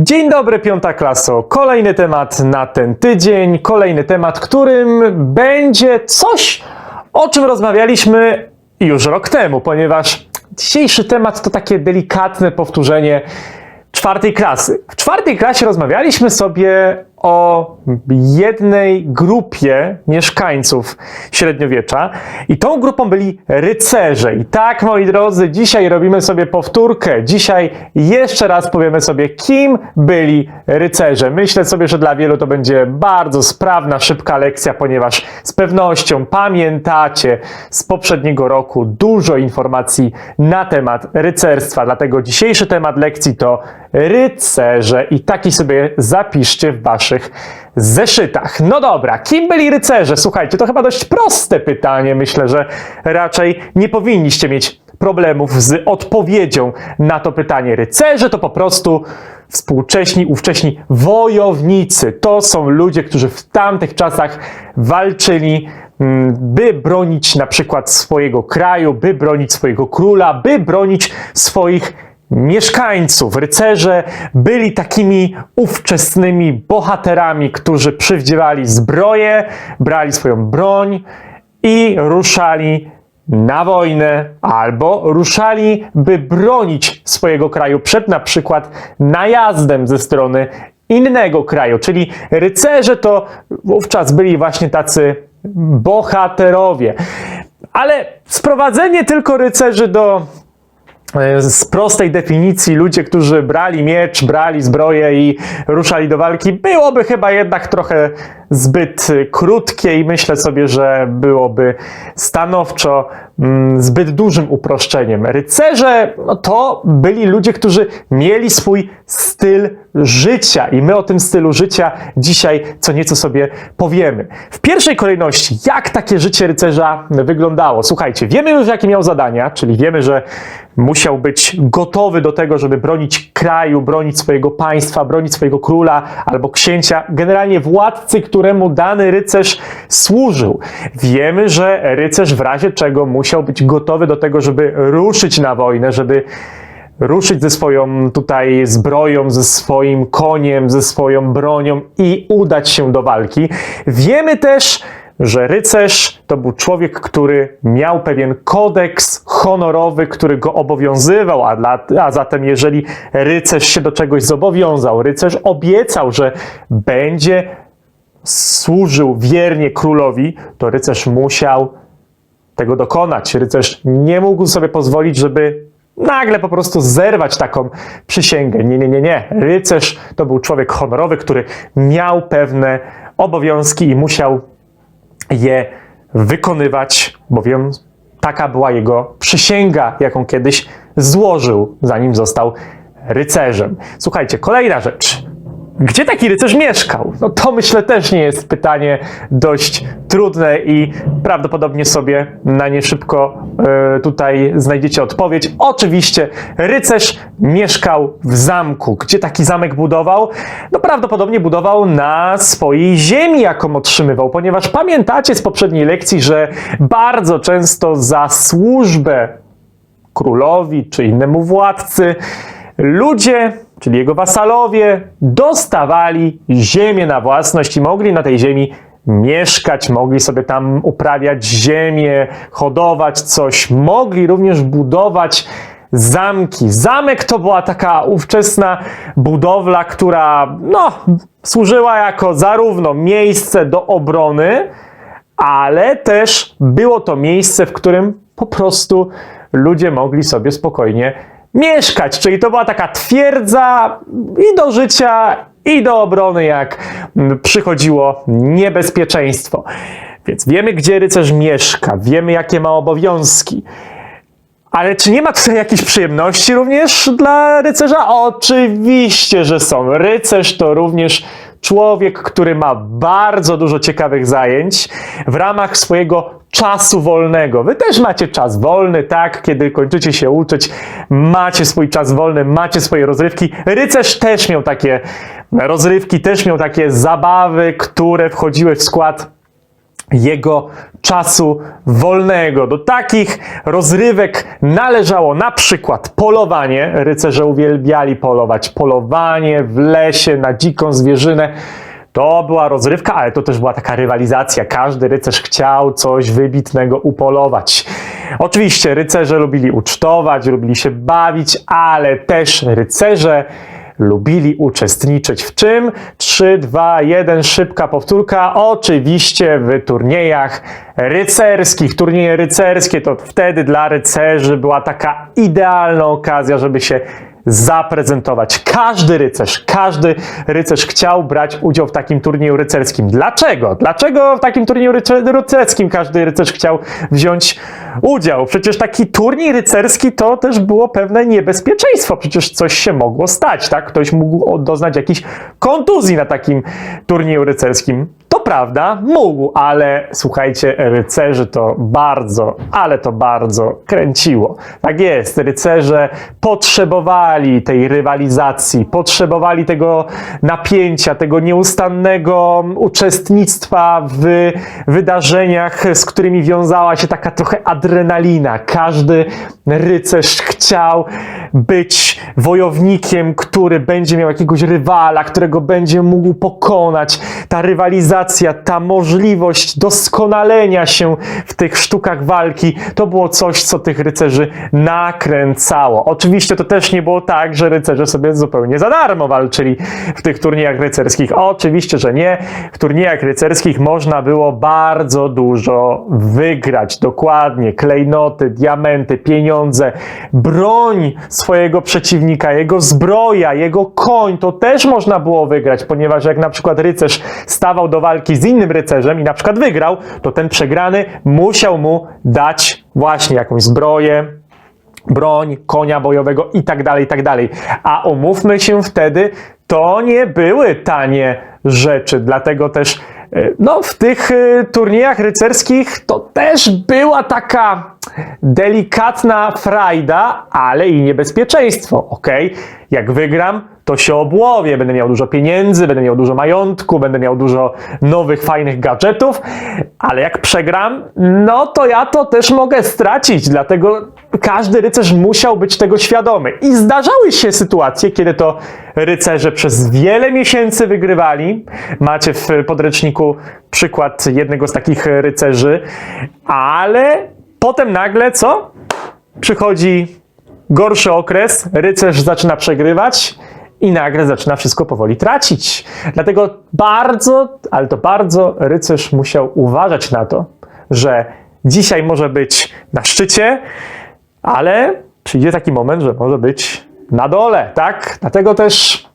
Dzień dobry, piąta klaso. Kolejny temat na ten tydzień. Kolejny temat, którym będzie coś, o czym rozmawialiśmy już rok temu, ponieważ dzisiejszy temat to takie delikatne powtórzenie czwartej klasy. W czwartej klasie rozmawialiśmy sobie o jednej grupie mieszkańców średniowiecza i tą grupą byli rycerze. I tak, moi drodzy, dzisiaj robimy sobie powtórkę. Dzisiaj jeszcze raz powiemy sobie, kim byli rycerze. Myślę sobie, że dla wielu to będzie bardzo sprawna, szybka lekcja, ponieważ z pewnością pamiętacie z poprzedniego roku dużo informacji na temat rycerstwa. Dlatego dzisiejszy temat lekcji to rycerze i taki sobie zapiszcie w zeszytach. No dobra, kim byli rycerze? Słuchajcie, to chyba dość proste pytanie. Myślę, że raczej nie powinniście mieć problemów z odpowiedzią na to pytanie. Rycerze to po prostu współcześni, ówcześni wojownicy. To są ludzie, którzy w tamtych czasach walczyli mm, by bronić na przykład swojego kraju, by bronić swojego króla, by bronić swoich mieszkańców. Rycerze byli takimi ówczesnymi bohaterami, którzy przywdziewali zbroję, brali swoją broń i ruszali na wojnę albo ruszali, by bronić swojego kraju przed na przykład najazdem ze strony innego kraju. Czyli rycerze to wówczas byli właśnie tacy bohaterowie. Ale sprowadzenie tylko rycerzy do z prostej definicji ludzie, którzy brali miecz, brali zbroję i ruszali do walki, byłoby chyba jednak trochę zbyt y, krótkie i myślę sobie, że byłoby stanowczo mm, zbyt dużym uproszczeniem. Rycerze no to byli ludzie, którzy mieli swój styl życia i my o tym stylu życia dzisiaj co nieco sobie powiemy. W pierwszej kolejności, jak takie życie rycerza wyglądało? Słuchajcie, wiemy już jakie miał zadania, czyli wiemy, że musiał być gotowy do tego, żeby bronić kraju, bronić swojego państwa, bronić swojego króla albo księcia, generalnie władcy, któremu dany rycerz służył. Wiemy, że rycerz w razie czego musiał być gotowy do tego, żeby ruszyć na wojnę, żeby ruszyć ze swoją tutaj zbroją, ze swoim koniem, ze swoją bronią i udać się do walki. Wiemy też, że rycerz to był człowiek, który miał pewien kodeks honorowy, który go obowiązywał, a, dla, a zatem jeżeli rycerz się do czegoś zobowiązał, rycerz obiecał, że będzie służył wiernie królowi, to rycerz musiał tego dokonać. Rycerz nie mógł sobie pozwolić, żeby nagle po prostu zerwać taką przysięgę. Nie, nie, nie, nie. Rycerz to był człowiek honorowy, który miał pewne obowiązki i musiał je wykonywać, bowiem taka była jego przysięga, jaką kiedyś złożył, zanim został rycerzem. Słuchajcie, kolejna rzecz. Gdzie taki rycerz mieszkał? No to myślę też nie jest pytanie dość trudne i prawdopodobnie sobie na nie szybko e, tutaj znajdziecie odpowiedź. Oczywiście rycerz mieszkał w zamku. Gdzie taki zamek budował? No prawdopodobnie budował na swojej ziemi, jaką otrzymywał, ponieważ pamiętacie z poprzedniej lekcji, że bardzo często za służbę królowi czy innemu władcy ludzie, czyli jego wasalowie, dostawali ziemię na własność i mogli na tej ziemi mieszkać, mogli sobie tam uprawiać ziemię, hodować coś, mogli również budować zamki. Zamek to była taka ówczesna budowla, która no, służyła jako zarówno miejsce do obrony, ale też było to miejsce, w którym po prostu ludzie mogli sobie spokojnie mieszkać. Czyli to była taka twierdza i do życia, i do obrony, jak przychodziło niebezpieczeństwo. Więc wiemy, gdzie rycerz mieszka, wiemy, jakie ma obowiązki. Ale czy nie ma tutaj jakichś przyjemności również dla rycerza? Oczywiście, że są. Rycerz to również człowiek, który ma bardzo dużo ciekawych zajęć w ramach swojego czasu wolnego. Wy też macie czas wolny, tak? Kiedy kończycie się uczyć, macie swój czas wolny, macie swoje rozrywki. Rycerz też miał takie rozrywki, też miał takie zabawy, które wchodziły w skład jego czasu wolnego. Do takich rozrywek należało na przykład polowanie. Rycerze uwielbiali polować. Polowanie w lesie na dziką zwierzynę. To była rozrywka, ale to też była taka rywalizacja. Każdy rycerz chciał coś wybitnego upolować. Oczywiście rycerze lubili ucztować, lubili się bawić, ale też rycerze lubili uczestniczyć w czym? 3, 2, 1, szybka powtórka. Oczywiście w turniejach rycerskich. Turnieje rycerskie to wtedy dla rycerzy była taka idealna okazja, żeby się zaprezentować. Każdy rycerz, każdy rycerz chciał brać udział w takim turnieju rycerskim. Dlaczego? Dlaczego w takim turnieju ryce- rycerskim każdy rycerz chciał wziąć udział? Przecież taki turniej rycerski to też było pewne niebezpieczeństwo. Przecież coś się mogło stać, tak? Ktoś mógł doznać jakiejś kontuzji na takim turnieju rycerskim. To prawda, mógł, ale słuchajcie, rycerzy to bardzo, ale to bardzo kręciło. Tak jest, rycerze potrzebowali tej rywalizacji, potrzebowali tego napięcia, tego nieustannego uczestnictwa w wydarzeniach, z którymi wiązała się taka trochę adrenalina. Każdy rycerz chciał być wojownikiem, który będzie miał jakiegoś rywala, którego będzie mógł pokonać. Ta rywalizacja, ta możliwość doskonalenia się w tych sztukach walki, to było coś, co tych rycerzy nakręcało. Oczywiście to też nie było tak, że rycerze sobie zupełnie za darmo walczyli w tych turniejach rycerskich. Oczywiście, że nie. W turniejach rycerskich można było bardzo dużo wygrać. Dokładnie. Klejnoty, diamenty, pieniądze, broń swojego przeciwnika, jego zbroja, jego koń, to też można było wygrać, ponieważ jak na przykład rycerz stawał do walki z innym rycerzem i na przykład wygrał, to ten przegrany musiał mu dać właśnie jakąś zbroję, broń, konia bojowego i tak dalej, i tak dalej. A umówmy się wtedy, to nie były tanie rzeczy, dlatego też e, no, w tych e, turniejach rycerskich to też była taka delikatna frajda, ale i niebezpieczeństwo, ok? Jak wygram, to się obłowię, będę miał dużo pieniędzy, będę miał dużo majątku, będę miał dużo nowych, fajnych gadżetów, ale jak przegram, no to ja to też mogę stracić, dlatego każdy rycerz musiał być tego świadomy. I zdarzały się sytuacje, kiedy to rycerze przez wiele miesięcy wygrywali. Macie w podręczniku przykład jednego z takich rycerzy, ale potem nagle co? Przychodzi gorszy okres, rycerz zaczyna przegrywać i nagle zaczyna wszystko powoli tracić. Dlatego bardzo, ale to bardzo rycerz musiał uważać na to, że dzisiaj może być na szczycie, ale przyjdzie taki moment, że może być na dole, tak? Dlatego też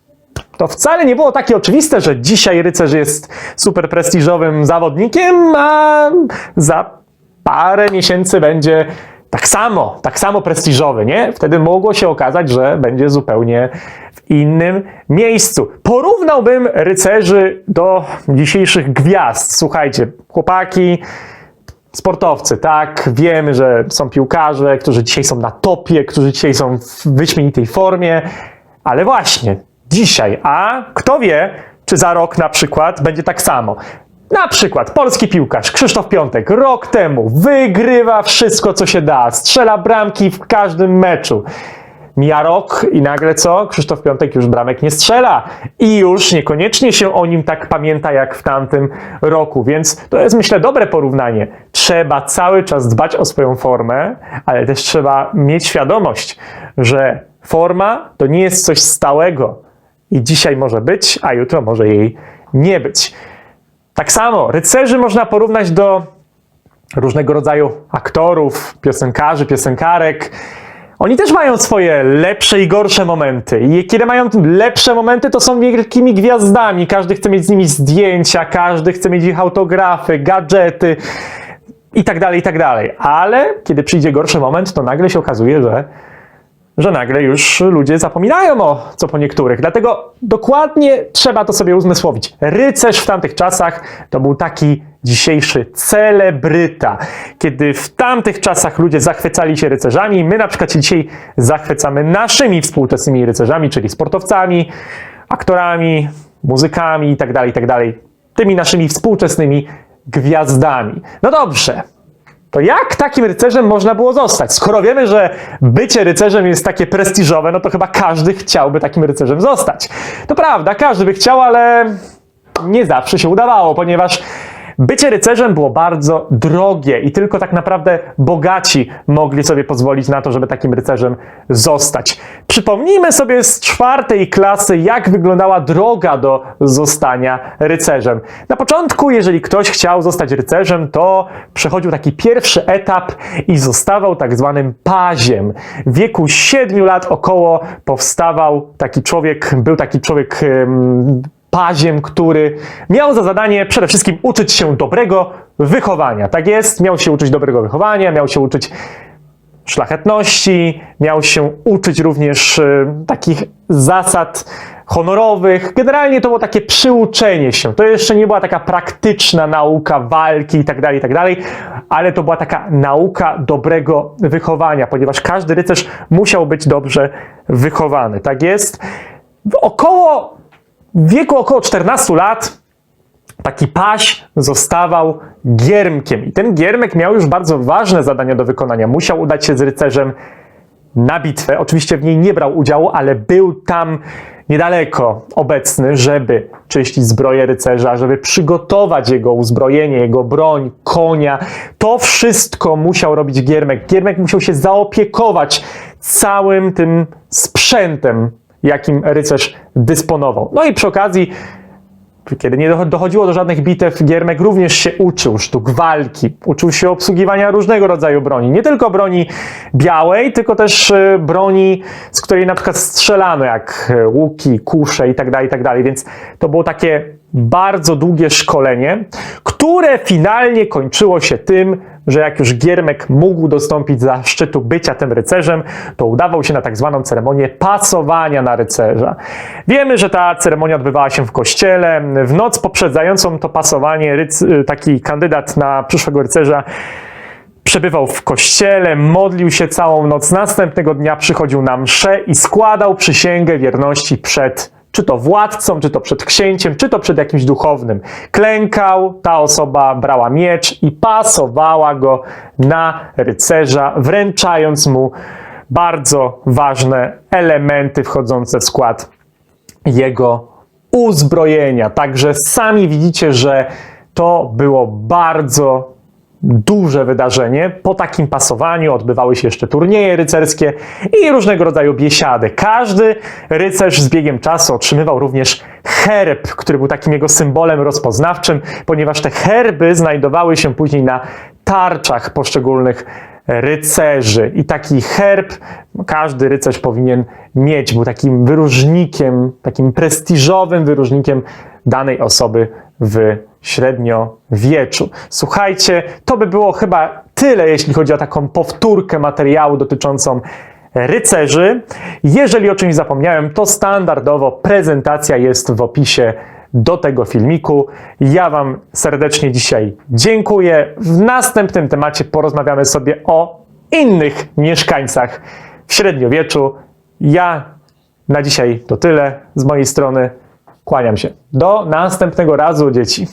to wcale nie było takie oczywiste, że dzisiaj rycerz jest super prestiżowym zawodnikiem, a za parę miesięcy będzie tak samo, tak samo prestiżowy, nie? Wtedy mogło się okazać, że będzie zupełnie w innym miejscu. Porównałbym rycerzy do dzisiejszych gwiazd. Słuchajcie, chłopaki, sportowcy, tak? Wiemy, że są piłkarze, którzy dzisiaj są na topie, którzy dzisiaj są w wyśmienitej formie, ale właśnie dzisiaj, a kto wie, czy za rok na przykład będzie tak samo. Na przykład polski piłkarz Krzysztof Piątek rok temu wygrywa wszystko, co się da, strzela bramki w każdym meczu. Mija rok i nagle co? Krzysztof Piątek już bramek nie strzela i już niekoniecznie się o nim tak pamięta jak w tamtym roku, więc to jest myślę dobre porównanie. Trzeba cały czas dbać o swoją formę, ale też trzeba mieć świadomość, że forma to nie jest coś stałego i dzisiaj może być, a jutro może jej nie być. Tak samo rycerzy można porównać do różnego rodzaju aktorów, piosenkarzy, piosenkarek. Oni też mają swoje lepsze i gorsze momenty. I kiedy mają lepsze momenty, to są wielkimi gwiazdami. Każdy chce mieć z nimi zdjęcia, każdy chce mieć ich autografy, gadżety i tak dalej, i tak dalej. Ale kiedy przyjdzie gorszy moment, to nagle się okazuje, że że nagle już ludzie zapominają o co po niektórych. Dlatego dokładnie trzeba to sobie uzmysłowić. Rycerz w tamtych czasach to był taki dzisiejszy celebryta. Kiedy w tamtych czasach ludzie zachwycali się rycerzami, my na przykład się dzisiaj zachwycamy naszymi współczesnymi rycerzami, czyli sportowcami, aktorami, muzykami itd., itd. Tymi naszymi współczesnymi gwiazdami. No dobrze. To jak takim rycerzem można było zostać? Skoro wiemy, że bycie rycerzem jest takie prestiżowe, no to chyba każdy chciałby takim rycerzem zostać. To prawda, każdy by chciał, ale nie zawsze się udawało, ponieważ bycie rycerzem było bardzo drogie i tylko tak naprawdę bogaci mogli sobie pozwolić na to, żeby takim rycerzem zostać. Przypomnijmy sobie z czwartej klasy, jak wyglądała droga do zostania rycerzem. Na początku, jeżeli ktoś chciał zostać rycerzem, to przechodził taki pierwszy etap i zostawał tak zwanym paziem. W wieku 7 lat około powstawał taki człowiek, był taki człowiek paziem, który miał za zadanie przede wszystkim uczyć się dobrego wychowania. Tak jest, miał się uczyć dobrego wychowania, miał się uczyć szlachetności, miał się uczyć również e, takich zasad honorowych. Generalnie to było takie przyuczenie się. To jeszcze nie była taka praktyczna nauka walki i tak dalej, tak dalej, ale to była taka nauka dobrego wychowania, ponieważ każdy rycerz musiał być dobrze wychowany. Tak jest. Około w wieku około 14 lat taki paś zostawał giermkiem. I ten giermek miał już bardzo ważne zadania do wykonania. Musiał udać się z rycerzem na bitwę. Oczywiście w niej nie brał udziału, ale był tam niedaleko obecny, żeby czyścić zbroję rycerza, żeby przygotować jego uzbrojenie, jego broń, konia. To wszystko musiał robić Giermek. Giermek musiał się zaopiekować całym tym sprzętem, jakim rycerz dysponował. No i przy okazji kiedy nie docho- dochodziło do żadnych bitew, Giermek również się uczył sztuk walki, uczył się obsługiwania różnego rodzaju broni. Nie tylko broni białej, tylko też e, broni, z której na przykład strzelano, jak e, łuki, kusze i tak dalej, i tak. Więc to było takie bardzo długie szkolenie, które finalnie kończyło się tym, że jak już Giermek mógł dostąpić zaszczytu bycia tym rycerzem, to udawał się na tak zwaną ceremonię pasowania na rycerza. Wiemy, że ta ceremonia odbywała się w kościele. W noc poprzedzającą to pasowanie taki kandydat na przyszłego rycerza przebywał w kościele, modlił się całą noc. Następnego dnia przychodził na mszę i składał przysięgę wierności przed czy to władcą, czy to przed księciem, czy to przed jakimś duchownym. Klękał, ta osoba brała miecz i pasowała go na rycerza, wręczając mu bardzo ważne elementy wchodzące w skład jego uzbrojenia. Także sami widzicie, że to było bardzo duże wydarzenie. Po takim pasowaniu odbywały się jeszcze turnieje rycerskie i różnego rodzaju biesiady. Każdy rycerz z biegiem czasu otrzymywał również herb, który był takim jego symbolem rozpoznawczym, ponieważ te herby znajdowały się później na tarczach poszczególnych rycerzy. I taki herb każdy rycerz powinien mieć. Był takim wyróżnikiem, takim prestiżowym wyróżnikiem danej osoby w średniowieczu. Słuchajcie, to by było chyba tyle, jeśli chodzi o taką powtórkę materiału dotyczącą rycerzy. Jeżeli o czymś zapomniałem, to standardowo prezentacja jest w opisie do tego filmiku. Ja Wam serdecznie dzisiaj dziękuję. W następnym temacie porozmawiamy sobie o innych mieszkańcach w średniowieczu. Ja na dzisiaj to tyle z mojej strony. Kłaniam się. Do następnego razu, dzieci.